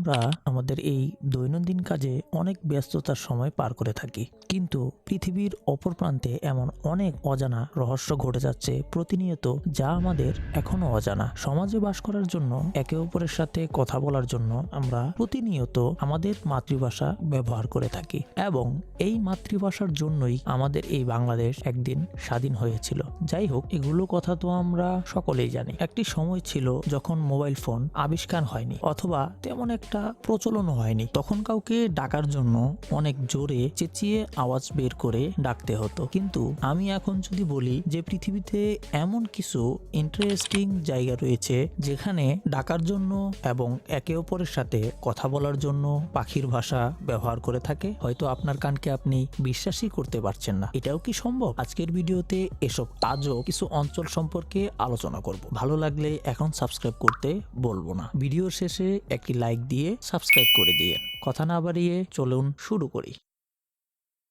আমরা আমাদের এই দৈনন্দিন কাজে অনেক ব্যস্ততার সময় পার করে থাকি। কিন্তু পৃথিবীর অপর প্রান্তে এমন অনেক অজানা রহস্য ঘটে যাচ্ছে প্রতিনিয়ত যা আমাদের এখনও অজানা। সমাজে বাস করার জন্য, একে অপরের সাথে কথা বলার জন্য আমরা প্রতিনিয়ত আমাদের মাতৃভাষা ব্যবহার করে থাকি এবং এই মাতৃভাষার জন্যই আমাদের এই বাংলাদেশ একদিন স্বাধীন হয়েছিল। যাই হোক, এগুলো কথা তো আমরা সকলেই জানি। একটি সময় ছিল যখন মোবাইল ফোন আবিষ্কার হয়নি অথবা তেমন একটা প্রচলনও হয়নি। তখন কাউকে ডাকার জন্য অনেক জোরে চেঁচিয়ে আওয়াজ বের করে ডাকতে হতো। কিন্তু আমি এখন যদি বলি যে পৃথিবীতে এমন কিছু ইন্টারেস্টিং জায়গা রয়েছে যেখানে ডাকার জন্য এবং একে অপরের সাথে কথা বলার জন্য পাখির ভাষা ব্যবহার করে থাকে, হয়তো আপনার কানকে আপনি বিশ্বাসই করতে পারছেন না। এটাও কি সম্ভব? আজকের ভিডিওতে এসব আজও কিছু অঞ্চল সম্পর্কে আলোচনা করব। ভালো লাগলে এখন সাবস্ক্রাইব করতে বলব না। ভিডিও শেষে একটি লাইক দিয়ে সাবস্ক্রাইব করে দিয়ে কথা না বাড়িয়ে চলুন শুরু করি।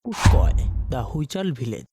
কুটকয় দ্য হুইচাল ভিলেজ।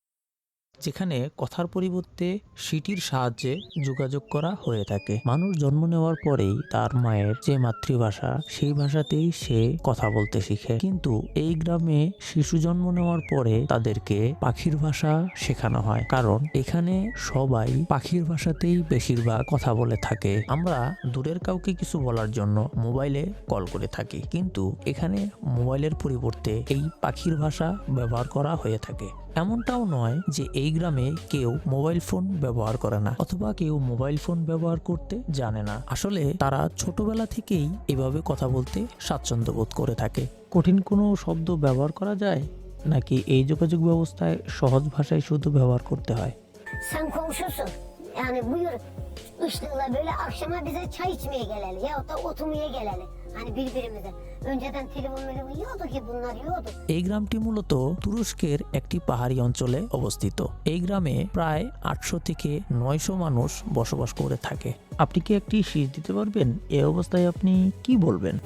যেখানে কথার পরিবর্তে সিটির সাহায্যে যোগাযোগ করা হয়ে থাকে। মানুষ জন্ম নেওয়ার পরেই তার মায়ের যে মাতৃভাষা, সেই ভাষাতেই সে কথা বলতে শিখে। কিন্তু এই গ্রামে শিশু জন্ম নেওয়ার পরে তাদেরকে পাখির ভাষা শেখানো হয়। কারণ এখানে সবাই পাখির ভাষাতেই বেশিরভাগ কথা বলে থাকে। আমরা দূরের কাউকে কিছু বলার জন্য মোবাইলে কল করে থাকি। কিন্তু এখানে মোবাইলের পরিবর্তে এই পাখির ভাষা ব্যবহার করা হয়ে থাকে। এমনটাও নয় যে এই গ্রামে কেউ মোবাইল ফোন ব্যবহার করে না অথবা কেউ মোবাইল ফোন ব্যবহার করতে জানে না। আসলে তারা ছোটবেলা থেকেই এভাবে কথা বলতে স্বাচ্ছন্দ্য বোধ করে থাকে। কঠিন কোনো শব্দ ব্যবহার করা যায়? নাকি এই যোগাযোগ ব্যবস্থায় সহজ ভাষায় শুধু ব্যবহার করতে হয়? Işlıkla böyle akşama bize çay içmeye gelelim. Yahut da oturmaya gelelim. Hani birbirimize. Önceden telefon telefon yoktu ki bunlar yoktu. এই গ্রামটি মূলত তুরস্কের একটি পাহাড়ি অঞ্চলে অবস্থিত এই গ্রামে প্রায় আটশো থেকে নয়শো মানুষ বসবাস করে থাকে আপনি কি একটি শীষ দিতে পারবেন এই অবস্থায় আপনি কি বলবেন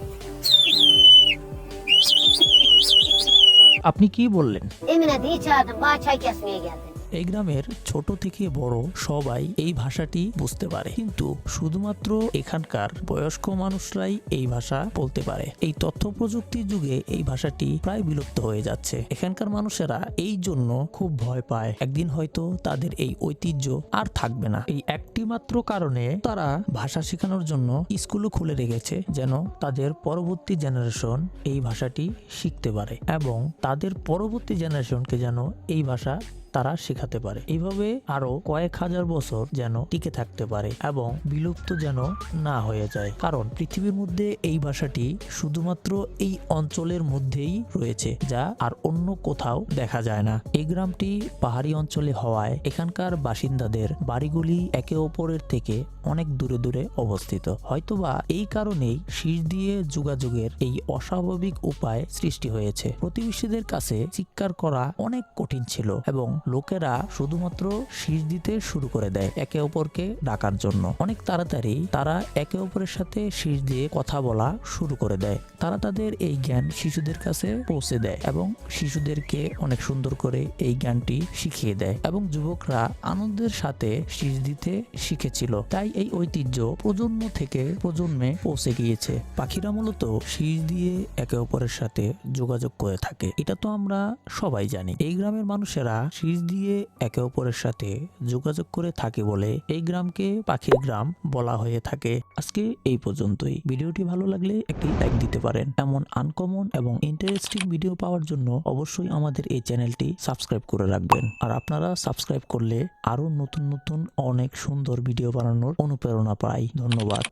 আপনি কি বললেন Emine diye çağırdım. Bana çay kesmeye geldi. এই গ্রামের ছোট থেকে বড় সবাই এই ভাষাটি বুঝতে পারে। কিন্তু শুধুমাত্র এখানকার বয়স্ক মানুষরাই এই ভাষা বলতে পারে। এই তথ্য প্রযুক্তির যুগে এই ভাষাটি প্রায় বিলুপ্ত হয়ে যাচ্ছে। এখানকার মানুষেরা এই জন্য খুব ভয় পায়। একদিন হয়তো তাদের এই ঐতিহ্য আর থাকবে না। এই একটি মাত্র কারণে তারা ভাষা শেখানোর জন্য স্কুলও খুলে রেখেছে, যেন তাদের পরবর্তী জেনারেশন এই ভাষাটি শিখতে পারে এবং তাদের পরবর্তী জেনারেশনকে যেন এই ভাষা তারা শেখাতে পারে। এভাবে আরও কয়েক হাজার বছর যেন টিকে থাকতে পারে এবং বিলুপ্ত যেন না হয়ে যায়। কারণ পৃথিবীর মধ্যে এই ভাষাটি শুধুমাত্র এই অঞ্চলের মধ্যেই রয়েছে, যা আর অন্য কোথাও দেখা যায় না। এই গ্রামটি পাহাড়ি অঞ্চলে হওয়ায় এখানকার বাসিন্দাদের বাড়িগুলি একে অপরের থেকে অনেক দূরে দূরে অবস্থিত। হয়তোবা এই কারণেই শীষ দিয়ে যোগাযোগের এই অস্বাভাবিক উপায় সৃষ্টি হয়েছে। প্রতিবেশীদের কাছে চিৎকার করা অনেক কঠিন ছিল এবং লোকেরা শুধুমাত্র শীষ দিতে শুরু করে দেয় একে অপরকে ডাকার জন্য। অনেক তাড়াতাড়ি তারা একে অপরের সাথে শীষ দিয়ে কথা বলা শুরু করে দেয়। তারা তাদের এই জ্ঞান শিশুদের কাছে পৌঁছে দেয় এবং শিশুদেরকে অনেক সুন্দর করে এই জ্ঞানটি শিখিয়ে দেয় এবং যুবকরা আনন্দের সাথে শীষ দিতে শিখেছিল। তাই এই ঐতিহ্য প্রজন্ম থেকে প্রজন্মে পৌঁছে গিয়েছে। পাখিরা মূলত শীষ দিয়ে একে অপরের সাথে যোগাযোগ করে থাকে। এটা তো আমরা সবাই জানি। এই গ্রামের মানুষেরা শীষ দিয়ে একে অপরের সাথে যোগাযোগ করে থাকে বলে এই গ্রামকে পাখির গ্রাম বলা হয়ে থাকে। আজকে এই পর্যন্তই। ভিডিওটি ভালো লাগলে একটি লাইক দিতে পারেন। এমন আনকমন এবং ইন্টারেস্টিং ভিডিও পাওয়ার জন্য অবশ্যই আমাদের এই চ্যানেলটি সাবস্ক্রাইব করে রাখবেন। আর আপনারা সাবস্ক্রাইব করলে আরও নতুন নতুন অনেক সুন্দর ভিডিও বানানোর অনুপ্রেরণা পাই। ধন্যবাদ।